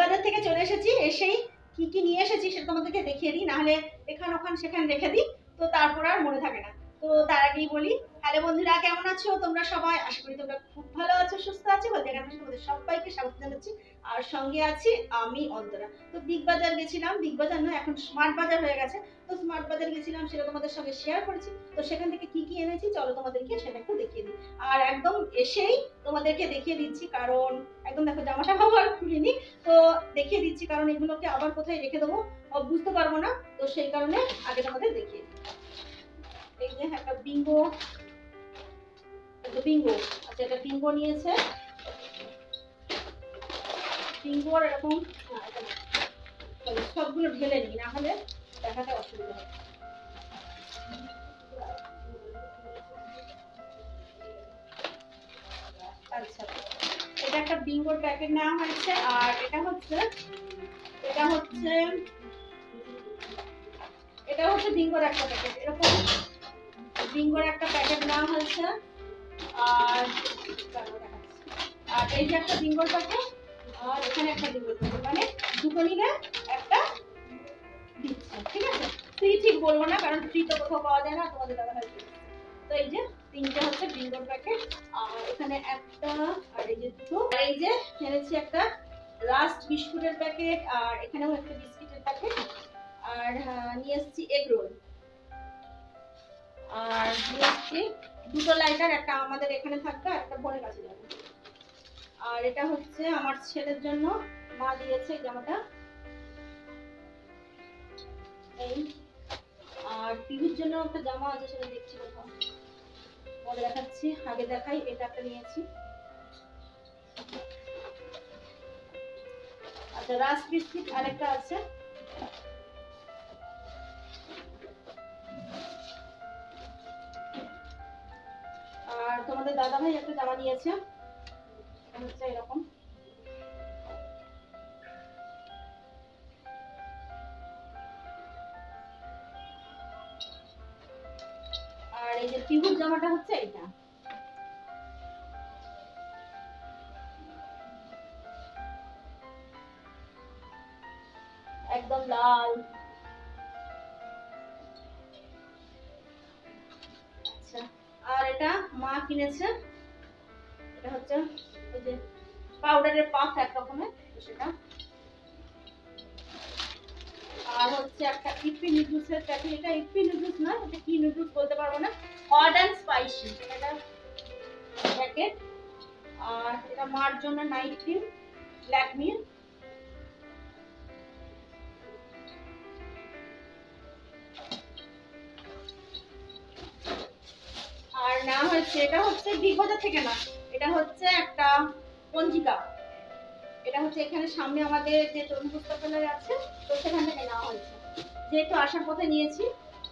বাজার থেকে চলে এসেছি, এসেই কি কি নিয়ে এসেছি সেটা তোমাদেরকে দেখিয়ে দিই, নাহলে এখান ওখান সেখানে রেখে দিই, তো তারপর আর মনে থাকে না। তো তার আগেই বলি, হ্যালো বন্ধুরা, কেমন আছো? তোমরা সবাই? আশা করি তোমরা খুব ভালো আছো, সুস্থ আছো, বলতে গেলে তোমাদের সবাইকে স্বাগত জানাচ্ছি। আর সঙ্গে আছি আমি অন্তরা। তো বিগ বাজার গেছিলাম বিগ বাজার না, এখন স্মার্ট বাজার হয়ে গেছে। তো বাজার গেছিলাম, সেটা তোমাদের সঙ্গে শেয়ার করেছি। তো সেখান থেকে কি কি এনেছি, চলো তোমাদেরকে সেটা একটু দেখিয়ে দিই। আর একদম এসেই তোমাদেরকে দেখিয়ে দিচ্ছি, কারণ একদম দেখো জামাটা ভাবো আর খুলিনি, তো দেখিয়ে দিচ্ছি, কারণ এগুলোকে আবার কোথায় রেখে দেবো বুঝতে পারব না, তো সেই কারণে আগে তোমাদের দেখিয়ে দিই। এই যে একটা বিঙ্গো বিঙ্গো আচ্ছা একটা বিঙ্গো নিয়েছে। বিঙ্গোর এরকম এটা সবগুলো ঢেলে নিই, না হলে দেখাতে অসুবিধা হবে। আচ্ছা এটা একটা বিঙ্গোর প্যাকেট নেওয়া হয়েছে আর এটা হচ্ছে এটা হচ্ছে এটা হচ্ছে বিঙ্গোর একটা প্যাকেট এরকম বিঙ্গোর একটা প্যাকেট নেওয়া হয়েছে আর আর এই যে একটা বিঙ্গোর প্যাকেট আর এখানে একটা বিঙ্গোর প্যাকেট মানে দুটো নিলে ঠিক আছে? ফ্রি ঠিক বলব না, কারণ ফ্রি তো কোথাও পাওয়া যায় না, তোমাদের দাদা ভাই তো এই যে, তিনটে হচ্ছে বিঙ্গোর প্যাকেট আর এখানে একটা, আর এই যে দুটো, আর এই যে, এনেছি একটা লাস্ট বিস্কুটের প্যাকেট আর এখানেও একটা বিস্কিটের প্যাকেট আর নিয়ে এসেছি এগ রোল আর নিয়ে এসেছি দুটো লাইটার একটা আমাদের এখানে থাকবে, আর একটা বোনের কাছে যাবে। আর এটা হচ্ছে আমার ছেলের জন্য, মা দিয়েছে জামাটা। আর টিভির জন্য একটা জামা আছে সেটা দেখছি কোথাও। পরে দেখাচ্ছি, আগে দেখাই, এটা একটা নিয়েছি। আচ্ছা রাস বিস্কিট আরেকটা আছে। আর তোমাদের দাদা ভাই একটা জামা নিয়েছে। এরকম। একদম লাল। আচ্ছা আর এটা মা কিনেছে। এটা হচ্ছে ওই যে পাউডারের পাফ এক রকমের সেটা। আর হচ্ছে একটা ইপি নুডলসের প্যাকেট এটা ইপি নুডলস না এটা কি নুডলস বলতে পারব না? হট অ্যান্ড স্পাইসি এটা প্যাকেট আর এটা মার জন্য নাইট ক্রিম ল্যাকমির আর না হচ্ছে এটা হচ্ছে বিগ বাজার থেকে না, এটা হচ্ছে একটা পঞ্জিকা। এটা হচ্ছে এখানে সামনে আমাদের যে তরুণ পুস্তকালয় আছে, তো সেখান থেকে নেওয়া হয়েছে। যেহেতু আসার পথে নিয়েছি,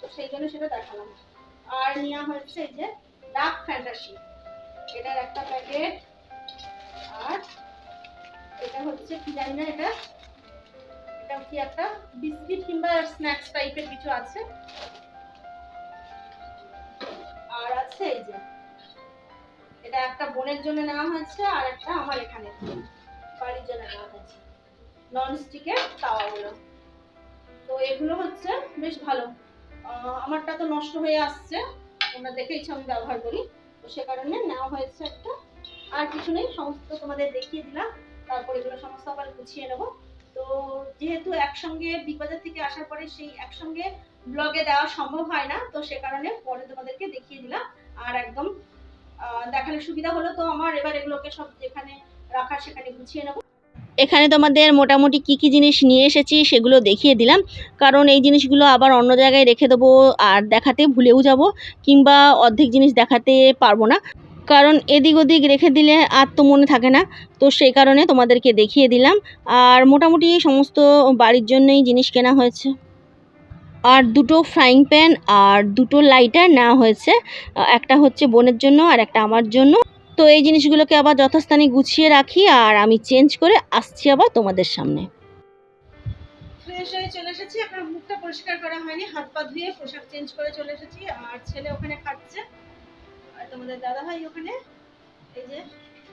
তো সেই জন্য সেটা দেখালাম। আর নেওয়া হচ্ছে এই যে ডার্ক ফ্যান্টাসি। এটার একটা প্যাকেট, আর এটা হচ্ছে কি জানি না এটা এটা কি একটা বিস্কিট কিংবা স্ন্যাক্স টাইপের কিছু আছে। আর আছে এই যে এটা একটা বোনের জন্য নেওয়া হয়েছে, আর একটা আমার এখানে বাড়ির জন্য নেওয়া হয়েছে। নন স্টিকের তাওয়াগুলো। তো এগুলো হচ্ছে বেশ ভালো। আমারটা তো নষ্ট হয়ে আসছে। তোমরা দেখেইছো আমি ব্যবহার করি। তো সে কারণে নেওয়া হয়েছে একটা। আর কিছু নেই, সমস্ত তোমাদের দেখিয়ে দিলাম। তারপর এগুলো সমস্ত আবার গুছিয়ে নেব। তো যেহেতু একসঙ্গে বিগ বাজার থেকে আসার পরে সেই একসঙ্গে ব্লগে দেওয়া সম্ভব হয় না, তো সে কারণে পরে তোমাদেরকে দেখিয়ে দিলাম। আর একদম দেখালে সুবিধা হলো, তো আমার এবার এগুলোকে সব যেখানে রাখার সেখানে গুছিয়ে নেব। এখানে তোমাদের মোটামুটি কি কি জিনিস নিয়ে এসেছি সেগুলো দেখিয়ে দিলাম। কারণ এই জিনিসগুলো আবার অন্য জায়গায় রেখে দেবো আর দেখাতে ভুলেও যাব, কিংবা অর্ধেক জিনিস দেখাতে পারব না। কারণ এদিক ওদিক রেখে দিলে আর তো মনে থাকে না, তো সেই কারণে তোমাদেরকে দেখিয়ে দিলাম। আর মোটামুটি সমস্ত বাড়ির জন্যই জিনিস কেনা হয়েছে। আর দুটো ফ্রাইং প্যান আর দুটো লাইটার নেওয়া হয়েছে। একটা হচ্ছে বোনের জন্য আর একটা আমার জন্য। তো এই জিনিসগুলোকে আবার যথাস্থানে গুছিয়ে রাখি আর আমি চেঞ্জ করে আসছি আবার তোমাদের সামনে। দাদা ভাই ওখানে এই যে,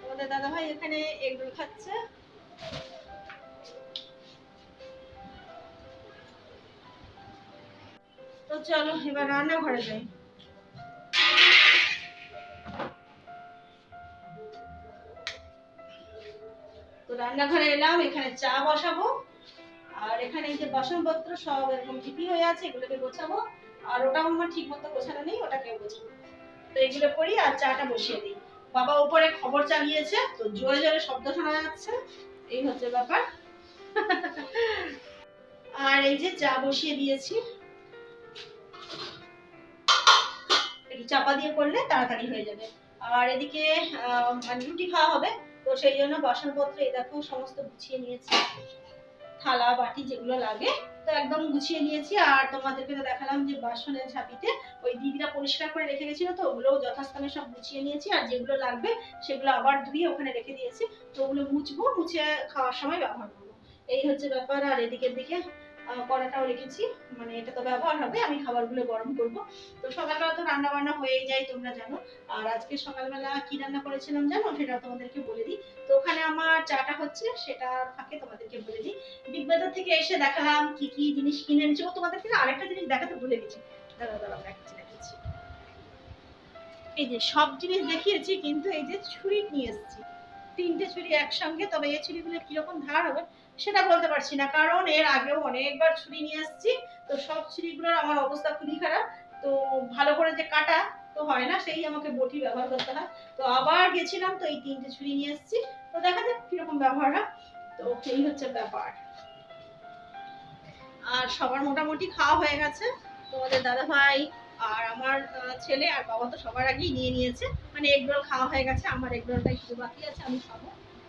তোমাদের দাদা ভাই এখানে খাচ্ছে। চলো, এবার রান্নাঘরে যাই। তো রান্নাঘরে এলাম, এখানে চা বসাবো, আর এখানে এই যে বাসনপত্র সব এরকম হয়ে আছে, এগুলোকে গোছাবো, আর ওটাও আমার ঠিক মতো গোছানো নেই ওটাকে গোছাবো। তো এগুলো করি আর চাটা বসিয়ে দিই। বাবা উপরে খবর চালিয়েছে, তো জোরে জোরে শব্দ শোনা যাচ্ছে। এই হচ্ছে ব্যাপার। আর এই যে চা বসিয়ে দিয়েছি। চাপা দিয়ে করলে তাড়াতাড়ি হয়ে যাবে। আর এদিকে মানে রুটি খাওয়া হবে, তো সেই জন্য বাসনপত্র, এই দেখো, সমস্ত গুছিয়ে নিয়েছি। থালা, বাটি যেগুলো লাগে, তো একদম গুছিয়ে নিয়েছি। আর তোমাদেরকে তো দেখালাম যে বাসনের ঝাঁপিতে ওই দিদিরা পরিষ্কার করে রেখে গেছিল, তো ওগুলোও যথাস্থানে সব গুছিয়ে নিয়েছি। আর যেগুলো লাগবে, সেগুলো আবার ধুয়ে ওখানে রেখে দিয়েছি। তো ওগুলো মুছবো, মুছে খাওয়ার সময় ব্যবহার করব। এই হচ্ছে ব্যাপার, আর এদিকের দিকে কড়াটাও রেখেছি। মানে এটা তো ব্যবহার হবে, আমি খাবারগুলো গরম করব। তো সকালবেলা তো রান্না বান্না হয়েই যায়, তোমরা জানো। আর আজকে সকালবেলা কি রান্না করেছিলাম জানো? সেটা তোমাদেরকে বলে দিই। তো ওখানে আমার চাটা হচ্ছে, সেটা ফাঁকে তোমাদেরকে বলে দিই। বিগ বাজার থেকে এসে দেখালাম কি কি জিনিস কিনে এনেছি। ও তোমাদেরকে না আরেকটা জিনিস দেখাতে ভুলে গেছি। দাঁড়া দাঁড়া দেখাচ্ছি দেখাচ্ছি। এই যে সব জিনিস দেখিয়েছি, কিন্তু এই যে ছুরি নিয়ে এসেছি। তিনটে ছুরি একসঙ্গে, তবে এই ছুরিগুলো কীরকম ধার হবে সেটা বলতে পারছি না, কারণ এর আগেও অনেকবার ছুরি নিয়ে এসেছি তো সব ছুরিগুলোর আমার অবস্থা খুবই খারাপ, তো ভালো করে যে কাটা তো হয় না, সেই আমাকে বটি ব্যবহার করতে হয়। তো আবার গেছিলাম, তো এই তিনটে ছুরি নিয়ে এসেছি তো দেখা যাক কীরকম ব্যবহার হয়, তো এই হচ্ছে ব্যাপার। আর সবার মোটামুটি খাওয়া হয়ে গেছে, তোমাদের দাদা ভাই আর আমার ছেলে আর বাবা তো সবার আগেই নিয়ে নিয়েছে। মানে এগ রোল খাওয়া হয়ে গেছে, আমার এগ রোলটাই শুধু বাকি আছে, আমি খাব।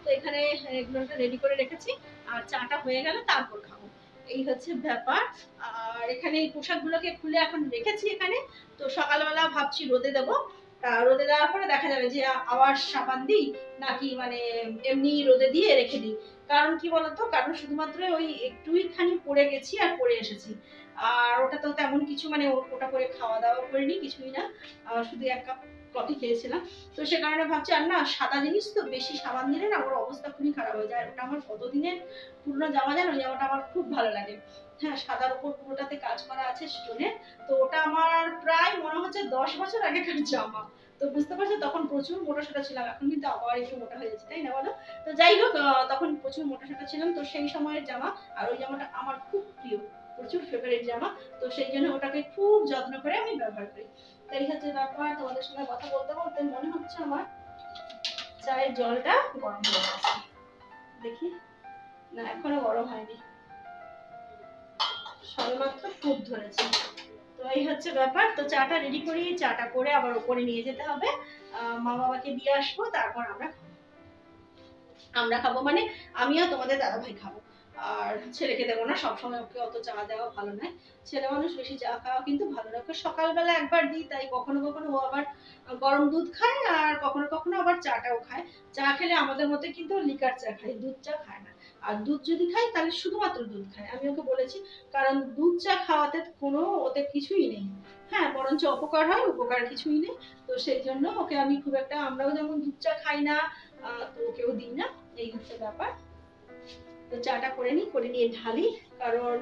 তো এখানে এগ রোলটা রেডি করে রেখেছি আর চাটা হয়ে গেলে তারপর খাব। এই হচ্ছে ব্যাপার। আর এখানে এই পোশাকগুলোকে খুলে এখন রেখেছি এখানে। তো সকালবেলা ভাবছি রোদে দেবো। তা রোদে দেওয়ার পরে দেখা যাবে যে আবার সাবান দিই নাকি মানে এমনি রোদে দিয়ে রেখে দিই। কারণ কি বলতো? কারণ শুধুমাত্র ওই একটুই খানি পড়ে গেছি আর পড়ে এসেছি। আর ওটা তো তেমন কিছু মানে ওটা করে খাওয়া দাওয়া করিনি, কিছুই না। শুধু এক কাপ কফি খেয়েছিলাম। তো সে কারণে ভাবছি, আর না, সাদা জিনিস তো বেশি সাবান দিলে না ওর অবস্থা খুবই খারাপ হয়ে যায়। ওটা আমার কতদিনের পুরনো জামা জানো? জামাটা আমার খুব ভালো লাগে। হ্যাঁ সাদার উপর পুরোটাতে কাজ করা আছে স্টোনের তো ওটা আমার প্রায় মনে হচ্ছে দশ বছর আগেকার জামা। তো বুঝতে পারছ, তখন প্রচুর মোটা সোটা ছিলাম। এখন কিন্তু আবার একটু মোটা হয়ে যাচ্ছে, তাই না বলো? তো যাই হোক তখন প্রচুর মোটা সোটা ছিলাম। তো সেই সময়ের জামা, আর ওই জামাটা আমার খুব প্রিয়। প্রচুর ফেভারিট জামা, তো সেই জন্য ওটাকে খুব যত্ন করে আমি ব্যবহার করি। তো এই হচ্ছে ব্যাপার তোমাদের সঙ্গে কথা বলতে বলতে মনে হচ্ছে আমার চায়ের জলটা গরম হয়ে গেছে। দেখি। না, এখনও গরম হয়নি। সবেমাত্র ফুট ধরেছে। তো এই হচ্ছে ব্যাপার। তো চাটা রেডি করি, চাটা করে আবার ওপরে নিয়ে যেতে হবে। মা বাবাকে দিয়ে আসব, তারপর আমরা আমরা খাব। মানে আমিও তোমাদের দাদা ভাই খাব। আর ছেলেকে দেবো না, সবসময় ওকে অত চা দেওয়া ভালো নয়। ছেলে মানুষ, বেশি চা খাওয়া কিন্তু ভালো না ওকে সকালবেলা একবার দিই, তাই কখনো কখনো ও আবার গরম দুধ খায় আর কখনো কখনো আবার চাটাও খায়। চা খেলে আমাদের মধ্যে কিন্তু লিকার চা খায়, দুধ চা খায় না। আর দুধ যদি খাই, তাহলে শুধুমাত্র দুধ খায়। আমি ওকে বলেছি, কারণ দুধ চা খাওয়াতে কোনো ওতে কিছুই নেই। হ্যাঁ বরঞ্চ অপকার হয়, উপকার কিছুই নেই। তো সেই জন্য ওকে আমি খুব একটা, আমরাও যেমন দুধ চা খাই না তো ওকেও দিই না। এই হচ্ছে ব্যাপার। তো চাটা করে নিই করে নিয়ে ঢালি, কারণ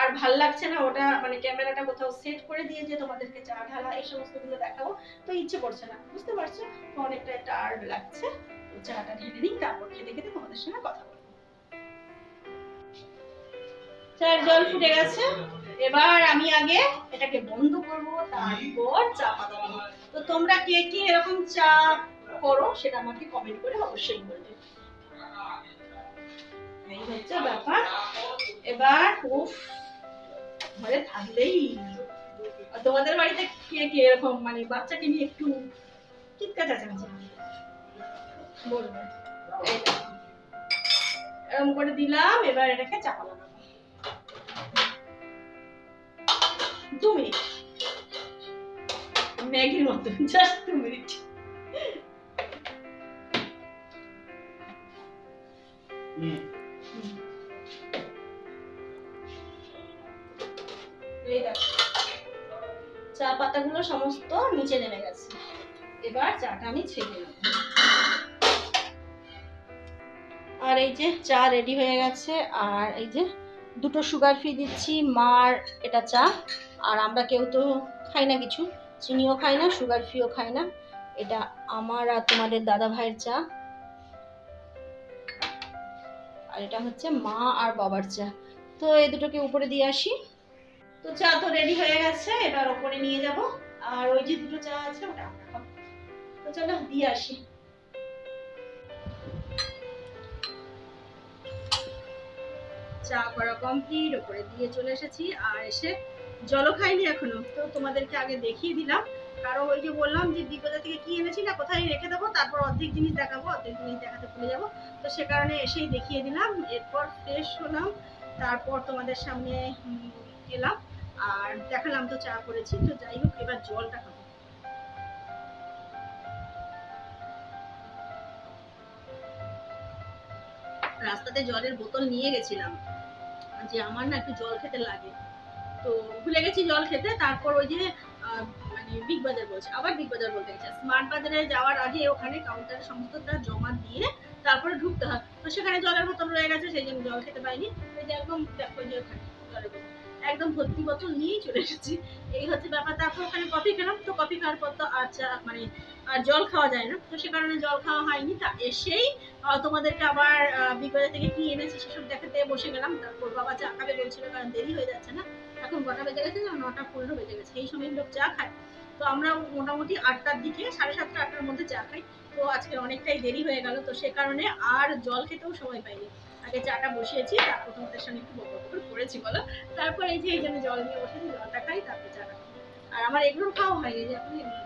আর ভালো লাগছে না ওটা মানে ক্যামেরাটা কোথাও সেট করে দিয়ে যে তোমাদেরকে চা ঢালা, এই সমস্তগুলো দেখাবো তো ইচ্ছে করছে না, বুঝতে পারছ? তো অনেকটা টায়ার্ড লাগছে, তো চাটা ঢেলে নিই, তারপর খেতে খেতে তোমাদের সঙ্গে কথা বলব। চায়ের জল ফুটে গেছে। এবার আমি আগে এটাকে বন্ধ করব, তারপর চা পাতা তো তোমরা কে কে এরকম চা করো, সেটা আমাকে কমেন্ট করে অবশ্যই বলবে। হচ্ছে ব্যাপার। এবার উফ, ঘরে থাকলেই। তোমাদের বাড়িতে কে কে এরকম? মানে বাচ্চাকে নিয়ে একটু বলবে এরকম করে দিলাম, এবার এটাকে চাপা দু মিনিট ম্যাগির মতো জাস্ট দু মিনিট পাতাগুলো সমস্ত নিচে নেমে গেছে। এবার চাটা আমি ছেঁকে নেব আর এই যে চা রেডি হয়ে গেছে, আর এই যে দুটো সুগার ফ্রি দিচ্ছি মার এটা চা। আর আমরা কেউ তো খাই না কিছু, চিনিও খাই না সুগার ফ্রিও খাই না। এটা আমার আর তোমাদের দাদা ভাইয়ের চা। আর এটা হচ্ছে মা আর বাবার চা। তো এই দুটোকে উপরে দিয়ে আসি। তো চা তো রেডি হয়ে গেছে, এবার ওপরে নিয়ে যাব। আর ওই যে দুটো চা আছে, ওটা তো চলো, দিয়ে আসি। চা করা কমপ্লিট ওপরে দিয়ে চলে এসেছি। আর এসে জলও খাইনি এখনও। তো তোমাদেরকে আগে দেখিয়ে দিলাম। কারণ ওই যে বললাম যে বিপদা থেকে কি এনেছি না, কোথায় রেখে দেবো, তারপর অর্ধেক জিনিস দেখাবো, অর্ধেক জিনিস দেখাতে ভুলে যাব। তো সে কারণে এসেই দেখিয়ে দিলাম। এরপর ফ্রেশ হলাম। তারপর তোমাদের সামনে এলাম আর দেখালাম তো চা করেছি, তো যাই হোক, এবার জলটা খাব রাস্তাতে জলের বোতল নিয়ে গেছিলাম। যে আমার না একটু জল খেতে লাগে। তো ভুলে গেছি জল খেতে, তারপর ওই যে মানে বিগ বাজার বলছে, আবার বিগ বাজার বলতে গেছে। স্মার্ট বাজারে যাওয়ার আগে ওখানে কাউন্টারে সমস্তটা জমা দিয়ে তারপরে ঢুকতে হয়। তো সেখানে জলের বোতল রয়ে গেছে, সেই জন্য জল খেতে পাইনি। ওই যে একদম দেখো যে ওখানে। একদম ভর্তি বোতল নিয়েই চলে এসেছি। এই হচ্ছে ব্যাপার। তারপর ওখানে কফি খেলাম। তো কফি খাওয়ার পর তো চা মানে আর জল খাওয়া যায় না। তো সে কারণে জল খাওয়া হয়নি। তা এসেই তোমাদেরকে আবার বিপদের থেকে কি এনেছি সেসব দেখাতে বসে গেলাম। তারপর বাবা চা খাবে বলছিল, কারণ দেরি হয়ে যাচ্ছে না। এখন কটা বেজে গেছে না নটা পনেরো বেজে গেছে। এই সময় লোক চা খায়। তো আমরা মোটামুটি আটটার দিকে, সাড়ে সাতটা, আটটার মধ্যে চা খাই। তো আজকে অনেকটাই দেরি হয়ে গেল। তো সে কারণে আর জল খেতেও সময় পাইনি। আগে চাটা বসিয়েছি, তারপর তোমাদের সঙ্গে একটু বকর করেছি, বলো? তারপর এই যে এই জন্য জল নিয়ে বসেছি জলটা খাই, তারপর চাটা আর আমার এগুলো খাওয়া হয়নি যে এখন এগুলো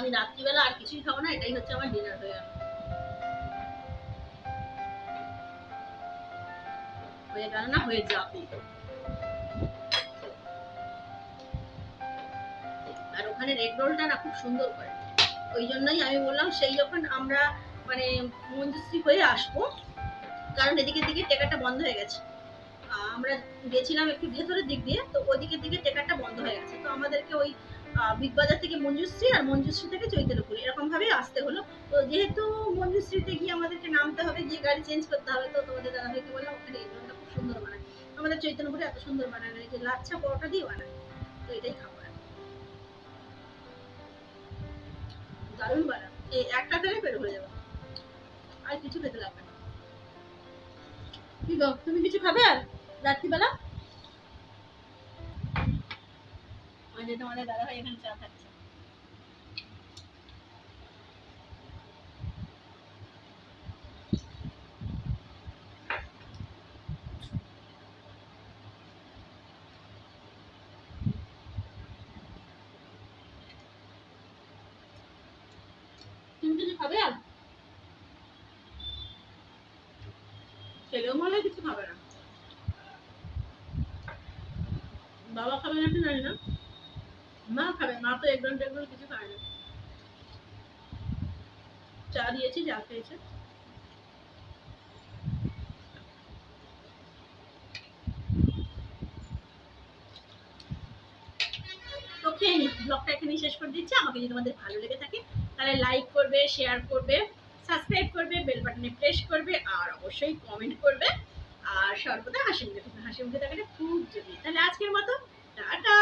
আমি রাত্রিবেলা আর কিছুই খাব না, এটাই হচ্ছে আমার ডিনার হয়ে গেল। হয়ে গেল না, হয়ে যাবে। আর ওখানে রেড রোলটা না খুব সুন্দর করে। ওই জন্যই আমি বললাম, সেই যখন আমরা মানে মঞ্জুশ্রী হয়ে আসব, কারণ এদিকের দিকে টেকারটা বন্ধ হয়ে গেছে। আমরা গেছিলাম একটু ভেতরের দিক দিয়ে, তো ওদিকের দিকে টেকারটা বন্ধ হয়ে গেছে। তো আমাদেরকে ওই বিগ বাজার থেকে মঞ্জুশ্রী আর মঞ্জুশ্রী থেকে চৈতন্যপুরি এরকম ভাবেই আসতে হলো। তো যেহেতু মঞ্জুশ্রীতে গিয়ে আমাদেরকে নামতে হবে, গিয়ে গাড়ি চেঞ্জ করতে হবে, তো তোমাদের দাদা ভাইকে বললাম, ওখানে এই খুব সুন্দর বানায়। আমাদের চৈতন্যপুরে এত সুন্দর বানায় না যে লাচ্ছা পরোটা দিয়ে বানায়। তো এটাই খাব দারুণ বানা এই একটা খেলে পেট ভরে যাবে। আর কিছু খেতে লাগবে না। কি গো, তুমি কিছু খাবে আর রাত্রিবেলা? তোমাদের দাদা ভাই এখানে চা খাচ্ছে। তুমি কিছু খাবে? আর ছেলেও মনে কিছু খাবে না। বাবা খাবে না জানি না। মা খাবে, মা তো টেগ রোল কিছু খায় না। চা দিয়েছি চা খেয়েছে। তো খেয়ে নি ব্লগটা শেষ করে দিচ্ছি। আমাকে যদি তোমাদের ভালো লেগে থাকে তাহলে লাইক করবে শেয়ার করবে সাবস্ক্রাইব করবে বেল বাটনে প্রেস করবে, আর অবশ্যই কমেন্ট করবে। আর সর্বদা হাসি মুখে থাকবে হাসি মুখে থাকাটা খুব জরুরি। তাহলে আজকের মতো, টাটা!